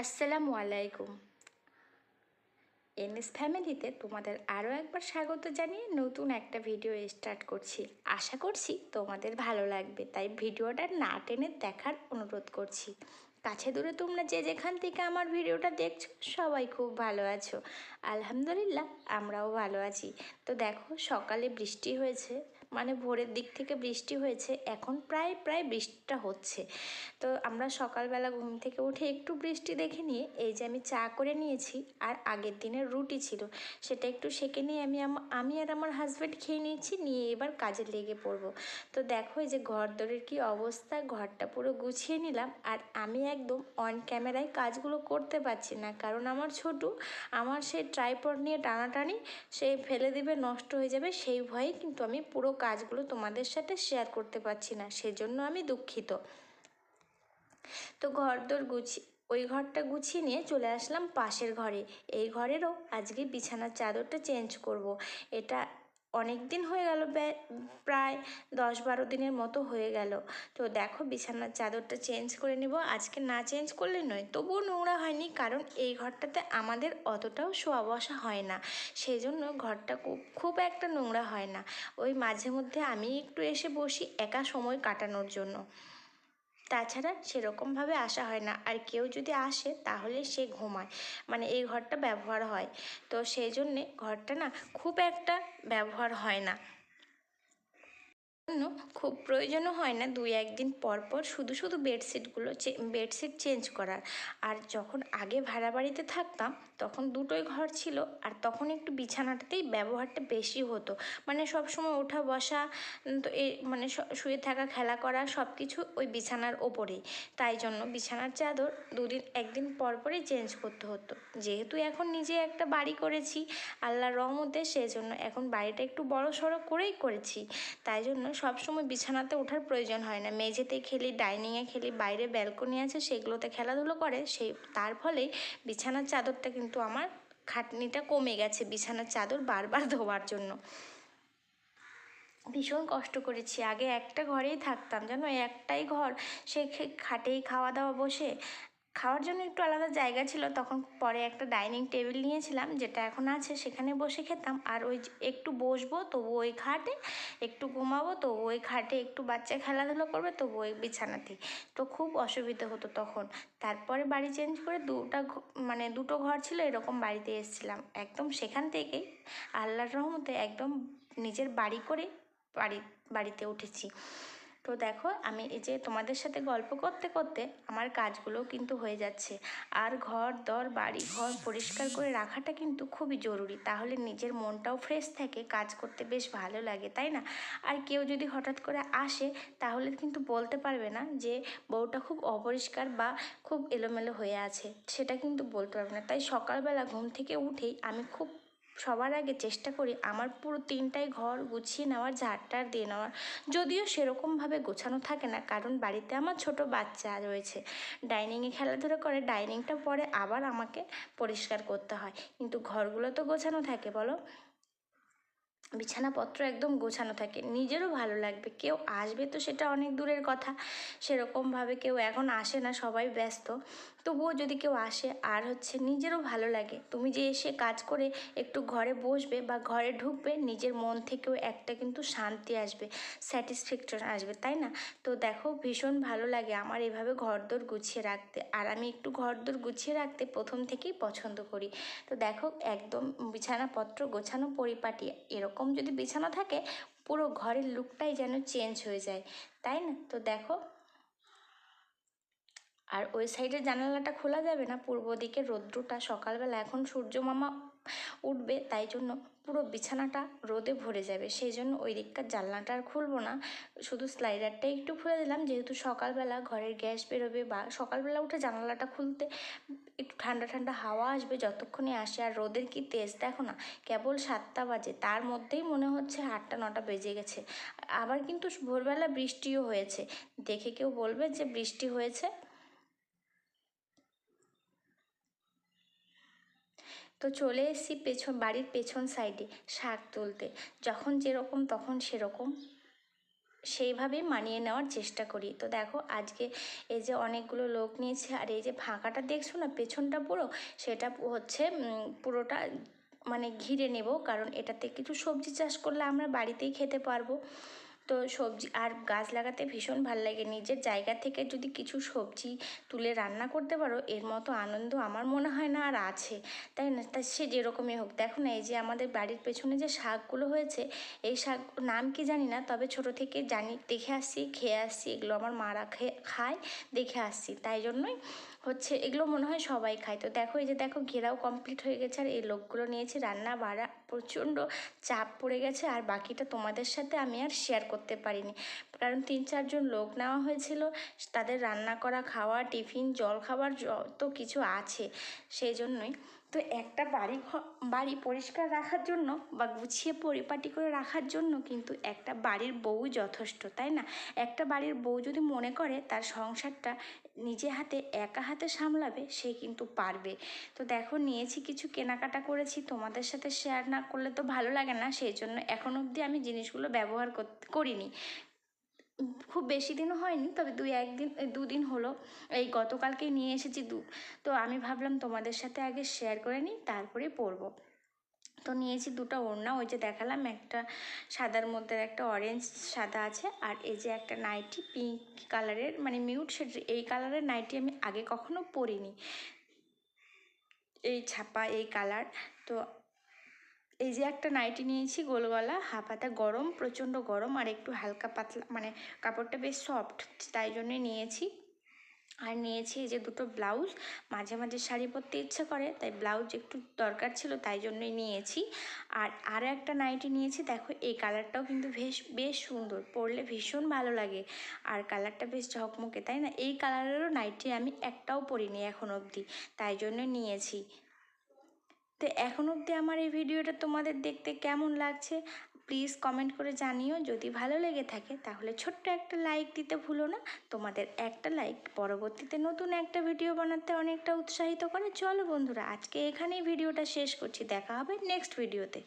আসসালামু আলাইকুম। এনএস ফ্যামিলিতে তোমাদের আরও একবার স্বাগত জানিয়ে নতুন একটা ভিডিও স্টার্ট করছি। আশা করছি তোমাদের ভালো লাগবে, তাই ভিডিওটা না টেনে দেখার অনুরোধ করছি। কাছে দূরে তোমরা যে যেখান থেকে আমার ভিডিওটা দেখছ, সবাই খুব ভালো আছো। আলহামদুলিল্লাহ, আমরাও ভালো আছি। তো দেখো, সকালে বৃষ্টি হয়েছে মানে ভোরের দিক থেকে বৃষ্টি হয়েছে, এখন প্রায় প্রায় বৃষ্টিটা হচ্ছে। তো আমরা সকালবেলা ঘুম থেকে উঠে একটু বৃষ্টি দেখে নিয়ে, এই যে আমি চা করে নিয়েছি আর আগের দিনের রুটি ছিল, সেটা একটু সেঁকে নিয়ে আমি আমি আর আমার হাজব্যান্ড খেয়ে নিয়েছি, নিয়ে এবার কাজে লেগে পড়ব। তো দেখো যে ঘর দরের কী অবস্থা, ঘরটা পুরো গুছিয়ে নিলাম আর আমি একদম অন ক্যামেরায় কাজগুলো করতে পারছি না, কারণ আমার ছোটু আমার সেই ট্রাইপড নিয়ে টানাটানি, সে ফেলে দিবে, নষ্ট হয়ে যাবে, সেই ভয়ে কিন্তু আমি পুরো কাজগুলো তোমাদের সাথে শেয়ার করতে পারছি না, সেজন্য আমি দুঃখিত তো ঘর দোর গুছিয়ে ওই ঘরটা গুছিয়ে নিয়ে চলে আসলাম পাশের ঘরে এই ঘরেরও আজকে বিছানার চাদরটা চেঞ্জ করব। এটা অনেক দিন হয়ে গেল প্রায় দশ বারো দিনের মতো হয়ে গেল। তো দেখো বিছানার চাদরটা চেঞ্জ করে নেব। আজকে না চেঞ্জ করলে নয়, তবুও নোংরা হয়নি কারণ এই ঘরটাতে আমাদের অতটাও শোয়া বসা হয় না। সেই জন্য ঘরটা খুব একটা নোংরা হয় না। ওই মাঝে মধ্যে আমি একটু এসে বসি একা সময় কাটানোর জন্য। তাছাড়া সেরকমভাবে আসা হয় না। আর কেউ যদি আসে, তাহলে সে ঘুমায়। মানে এই ঘরটা ব্যবহার হয়। তো সেই জন্যে ঘরটা না খুব একটা ব্যবহার হয় না। জন্য খুব প্রয়োজনও হয় না দুই একদিন পর পর শুধু শুধু বেডশিটগুলো বেডশিট চেঞ্জ করার। আর যখন আগে ভাড়া বাড়িতে থাকতাম, তখন দুটোই ঘর ছিল আর তখন একটু বিছানাটাতেই ব্যবহারটা বেশি হতো। মানে সব সময় ওঠা বসা তো এই মানে শুয়ে থাকা, খেলা করা সব কিছু ওই বিছানার ওপরেই। তাই জন্য বিছানার চাদর দুদিন, একদিন পর পরই চেঞ্জ করতে হতো। যেহেতু এখন নিজে একটা বাড়ি করেছি, আল্লাহর রহমতে সেই জন্য এখন বাড়িটা একটু বড় সড়ো করেই করেছি। তাই জন্য সবসময় বিছানাতে ওঠার প্রয়োজন হয় না। মেঝেতে খেলি, ডাইনিংয়ে খেলি, বাইরে ব্যালকনি আছে, সেগুলোতে খেলাধুলো করে, সেই, তার ফলেই বিছানার চাদরটা কিন্তু আমার খাটনিটা কমে গেছে, বিছানার চাদর বারবার ধোয়ার জন্য। ভীষণ কষ্ট করেছি। আগে একটা ঘরেই থাকতাম, জানো? একটাই ঘর, সে খাটেই খাওয়া দাওয়া বসে খাওয়ার জন্য একটু আলাদা জায়গা ছিল, তখন পরে একটা ডাইনিং টেবিল নিয়েছিলাম, যেটা এখন আছে, সেখানে বসে খেতাম। আর ওই একটু বসবো, তবু ওই খাটে একটু ঘুমাবো তো ওই খাটে একটু বাচ্চা খেলাধুলো করবে তো ওই বিছানাতে তো খুব অসুবিধে হতো তখন। তারপরে বাড়ি চেঞ্জ করে দুটা মানে দুটো ঘর ছিল, এরকম বাড়িতে এসেছিলাম। একদম সেখান থেকেই আল্লাহর রহমতে একদম নিজের বাড়ি করে বাড়ি, বাড়িতে উঠেছি। তো দেখো, আমি এই যে তোমাদের সাথে গল্প করতে করতে আমার কাজগুলোও কিন্তু হয়ে যাচ্ছে। আর ঘর, দর, বাড়ি, ঘর পরিষ্কার করে রাখাটা কিন্তু খুবই জরুরি। তাহলে নিজের মনটাও ফ্রেশ থাকে, কাজ করতে বেশ ভালো লাগে, তাই না? আর কেউ যদি হঠাৎ করে আসে, তাহলে কিন্তু বলতে পারবে না যে বউটা খুব অপরিষ্কার বা খুব এলোমেলো হয়ে আছে। সেটা কিন্তু বলতে পারবে না। তাই সকালবেলা ঘুম থেকে উঠেই আমি খুব সবার আগে চেষ্টা করি আমার পুরো তিনটাই ঘর গুছিয়ে নেওয়ার, ঝাড়টার দিয়ে নেওয়ার। যদিও সেরকমভাবে গোছানো থাকে না, কারণ বাড়িতে আমার ছোট বাচ্চা রয়েছে। ডাইনিংয়ে খেলাধুলা করে, ডাইনিংটা পরে আবার আমাকে পরিষ্কার করতে হয়। কিন্তু ঘরগুলো তো গোছানো থাকে, বলো? বিছানাপত্র একদম গোছানো থাকে। নিজেরও ভালো লাগবে। কেউ আসবে তো সেটা অনেক দূরের কথা। সেরকমভাবে কেউ এখন আসে না, সবাই ব্যস্ত। তবুও যদি কেউ আসে আর হচ্ছে নিজেরও ভালো লাগে, তুমি যে এসে কাজ করে একটু ঘরে বসবে বা ঘরে ঢুকবে, নিজের মন থেকেও একটা কিন্তু শান্তি আসবে স্যাটিসফ্যাকশন আসবে, তাই না? তো দেখো ভীষণ ভালো লাগে আমার এভাবে ঘরদোর গুছিয়ে রাখতে। আর আমি একটু ঘরদোর গুছিয়ে রাখতে প্রথম থেকেই পছন্দ করি। তো দেখো একদম বিছানাপত্র গোছানো পরিপাটি, এরকম যদি বিছানা থাকে, পুরো ঘরের লুকটাই যেন চেঞ্জ হয়ে যায়, তাই না? তো দেখো আর ওই সাইডের জানালাটা খোলা যাবে না, পূর্ব দিকে রৌদ্রটা সকালবেলা, এখন সূর্য মামা উঠবে, তাই জন্য পুরো বিছানাটা রোদে ভরে যাবে। সেই জন্য ওই দিককার জানলাটা আর খুলবো না। শুধু স্লাইডারটাই একটু খুলে দিলাম, যেহেতু সকালবেলা ঘরের গ্যাস বেরোবে বা সকালবেলা উঠে জানালাটা খুলতে একটু ঠান্ডা ঠান্ডা হাওয়া আসবে, যতক্ষণে আসে। আর রোদের কি তেজ, দেখো না, কেবল সাতটা বাজে, তার মধ্যেই মনে হচ্ছে আটটা, নটা বেজে গেছে। আবার কিন্তু ভোরবেলা বৃষ্টিও হয়েছে। দেখে কেউ বলবে যে বৃষ্টি হয়েছে? তো চলে এসেছি পেছন, বাড়ির পেছন সাইডে শাক তুলতে। যখন যেরকম তখন সেরকম। সেইভাবেই মানিয়ে নেওয়ার চেষ্টা করি। তো দেখো, আজকে এই যে অনেকগুলো লোক নিয়েছে, আর এই যে ফাঁকাটা দেখছ না, পেছনটা পুরো? সেটা হচ্ছে পুরোটা মানে ঘিরে নেব, কারণ এটাতে কিছু সবজি চাষ করলে আমরা বাড়িতেই খেতে পারব। তো সবজি আর গাছ লাগাতে ভীষণ ভালো লাগে। নিজের জায়গা থেকে যদি কিছু সবজি তুলে রান্না করতে পারো, এর মতো আনন্দ আমার মনে হয় না আর আছে। তাই না? তা সে যেরকমই হোক। দেখো না, এই যে আমাদের বাড়ির পেছনে যে শাকগুলো হয়েছে, এই শাক নাম কি জানি না, তবে ছোট থেকে জানি, দেখে আসছি, খেয়ে আসছি, এগুলো আমার মারা খেয়ে খায়, দেখে আসছি। তাই জন্যই হচ্ছে, এগুলো মনে হয় সবাই খায়। তো দেখো, এই যে দেখো, ঘেরাও কমপ্লিট হয়ে গেছে। আর এই লোকগুলো নিয়েছি, রান্না বাড়া প্রচণ্ড চাপ পড়ে গেছে। আর বাকিটা তোমাদের সাথে আমি আর শেয়ার করতে পারিনি। কারণ তিন, চারজন লোক নেওয়া হয়েছিল। তাদের রান্না করা খাওয়া, টিফিন জল খাবার যত কিছু আছে সেই জন্যই। তো একটা বাড়ি বাড়ি পরিষ্কার রাখার জন্য বা গুছিয়ে পরিপাটি করে রাখার জন্য কিন্তু একটা বাড়ির বউ যথেষ্ট, তাই না? একটা বাড়ির বউ যদি মনে করে তার সংসারটা নিজে হাতে, একা হাতে সামলাবে, সে কিন্তু পারবে। তো দেখো, নিয়েছি কিছু কেনাকাটা করেছি, তোমাদের সাথে শেয়ার না করলে তো ভালো লাগে না। সেই জন্য এখন অবধি আমি জিনিসগুলো ব্যবহার করিনি। খুব বেশি দিনও হয়নি, তবে দুই একদিন দুদিন হলো। এই গতকালকেই নিয়ে এসেছি দু তো আমি ভাবলাম তোমাদের সাথে আগে শেয়ার করে নিই, তারপরে পরবো। তো নিয়েছি দুটো ওড়না, ওই যে দেখালাম, একটা সাদার মধ্যে একটা অরেঞ্জ সাদা আছে, আর এই যে একটা নাইটি পিঙ্ক কালারের মানে মিউট শেড এই কালারের নাইটি আমি আগে কখনো পরিনি। এই ছাপা, এই কালার তো এই যে একটা নাইটি নিয়েছি গোল গলা হাফ গরম, প্রচণ্ড গরম আর একটু হালকা পাতলা মানে কাপড়টা বেশ সফট তাই জন্যে নিয়েছি। আর নিয়েছি এই যে দুটো ব্লাউজ মাঝে মাঝে শাড়ি পরতে ইচ্ছে করে, তাই ব্লাউজ একটু দরকার ছিল তাই জন্যই নিয়েছি। আর আরও একটা নাইটি নিয়েছি, দেখো এই কালারটাও কিন্তু বেশ বেশ সুন্দর, পরলে ভীষণ ভালো লাগে। আর কালারটা বেশ ঝকমকে, তাই না? এই কালারেরও নাইটি আমি একটাও পরিনি এখন অবধি, তাই জন্য নিয়েছি। তো এখন অবধি আমার এই ভিডিওটা তোমাদের দেখতে কেমন লাগছে প্লিজ কমেন্ট করে জানিও। যদি ভালো লেগে থাকে, তাহলে ছোট্ট একটা লাইক দিতে ভুলো না। তোমাদের একটা লাইক পরবর্তীতে নতুন একটা ভিডিও বানাতে অনেকটা উৎসাহিত করে। চলো বন্ধুরা, আজকে এখানেই ভিডিওটা শেষ করছি। দেখা হবে নেক্সট ভিডিওতে